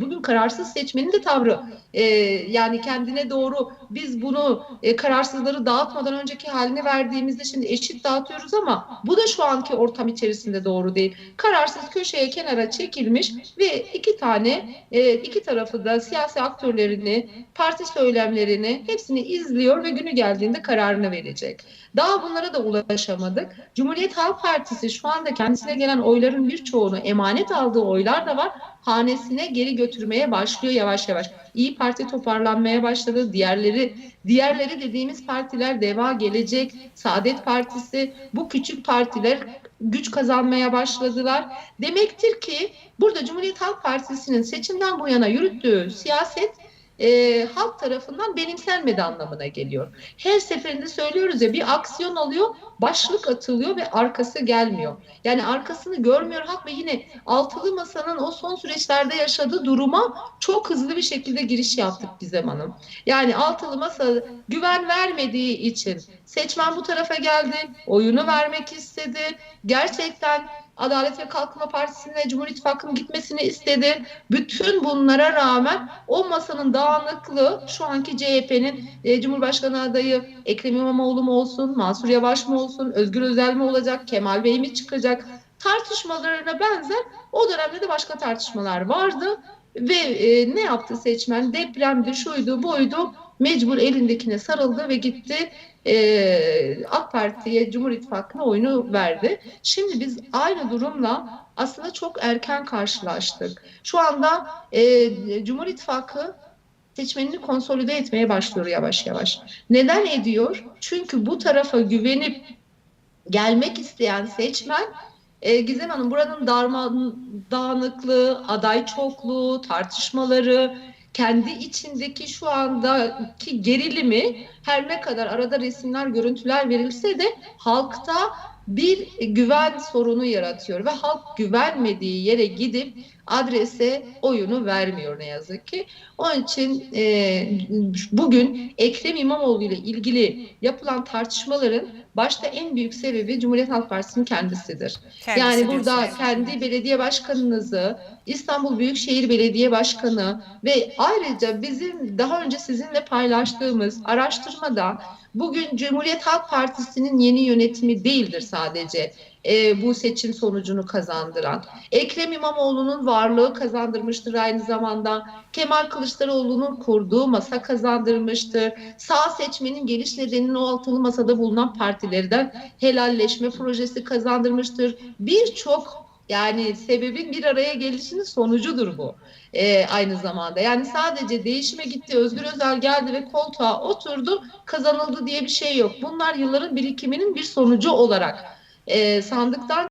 Bugün kararsız seçmenin de tavrı e, yani kendine doğru biz bunu e, kararsızları dağıtmadan önceki haline verdiğimizde şimdi eşit dağıtıyoruz ama bu da şu anki ortam içerisinde doğru değil. Kararsız köşeye kenara çekilmiş ve iki tane e, iki tarafı da siyasi aktörlerini, parti söylemlerini hepsini izliyor ve günü geldiğinde kararını verecek. Daha bunlara da ulaşamadık. Cumhuriyet Halk Partisi şu anda kendisine gelen oyların birçoğunu emanet aldığı oylar da var. Hanesine geri götürmeye başlıyor yavaş yavaş. İyi Parti toparlanmaya başladı. Diğerleri diğerleri dediğimiz partiler Deva Gelecek, Saadet Partisi bu küçük partiler güç kazanmaya başladılar. Demektir ki burada Cumhuriyet Halk Partisi'nin seçimden bu yana yürüttüğü siyaset e, halk tarafından benimsenmedi anlamına geliyor. Her seferinde söylüyoruz ya bir aksiyon oluyor, başlık atılıyor ve arkası gelmiyor. Yani arkasını görmüyor halk ve yine altılı masanın o son süreçlerde yaşadığı duruma çok hızlı bir şekilde giriş yaptık Gizem Hanım. Yani altılı masa güven vermediği için seçmen bu tarafa geldi, oyunu vermek istedi. Gerçekten Adalet ve Kalkınma Partisi'ne Cumhur İttifakı'nın gitmesini istedi. Bütün bunlara rağmen o masanın dağınıklığı şu anki CHP'nin e, Cumhurbaşkanı adayı Ekrem İmamoğlu mu olsun, Mansur Yavaş mı olsun, Özgür Özel mi olacak, Kemal Bey mi çıkacak? Tartışmalarına benzer o dönemde de başka tartışmalar vardı. Ve e, ne yaptı seçmen? Depremdi şuydu buydu mecbur elindekine sarıldı ve gitti e, AK Parti'ye Cumhur İttifakı'na oyunu verdi. Şimdi biz aynı durumla aslında çok erken karşılaştık. Şu anda e, Cumhur İttifakı seçmenini konsolide etmeye başlıyor yavaş yavaş. Neden ediyor? Çünkü bu tarafa güvenip gelmek isteyen seçmen e, Gizem Hanım buranın darma, dağınıklığı, aday çokluğu, tartışmaları, kendi içindeki şu andaki gerilimi her ne kadar arada resimler, görüntüler verilse de halkta bir güven sorunu yaratıyor ve halk güvenmediği yere gidip adrese oyunu vermiyor ne yazık ki. Onun için e, bugün Ekrem İmamoğlu ile ilgili yapılan tartışmaların başta en büyük sebebi Cumhuriyet Halk Partisi'nin kendisidir. Kendisi yani burada diyorsunuz. kendi belediye başkanınızı, İstanbul Büyükşehir Belediye Başkanı ve ayrıca bizim daha önce sizinle paylaştığımız araştırmada bugün Cumhuriyet Halk Partisi'nin yeni yönetimi değildir sadece e, bu seçim sonucunu kazandıran. Ekrem İmamoğlu'nun varlığı kazandırmıştır aynı zamanda. Kemal Kılıçdaroğlu'nun kurduğu masa kazandırmıştır. Sağ seçmenin geliş nedeninin o altılı masada bulunan partilerden helalleşme projesi kazandırmıştır. Birçok yani sebebin bir araya gelişinin sonucudur bu ee, aynı zamanda. Yani sadece değişime gitti, Özgür Özel geldi ve koltuğa oturdu, kazanıldı diye bir şey yok. Bunlar yılların birikiminin bir sonucu olarak sandıktan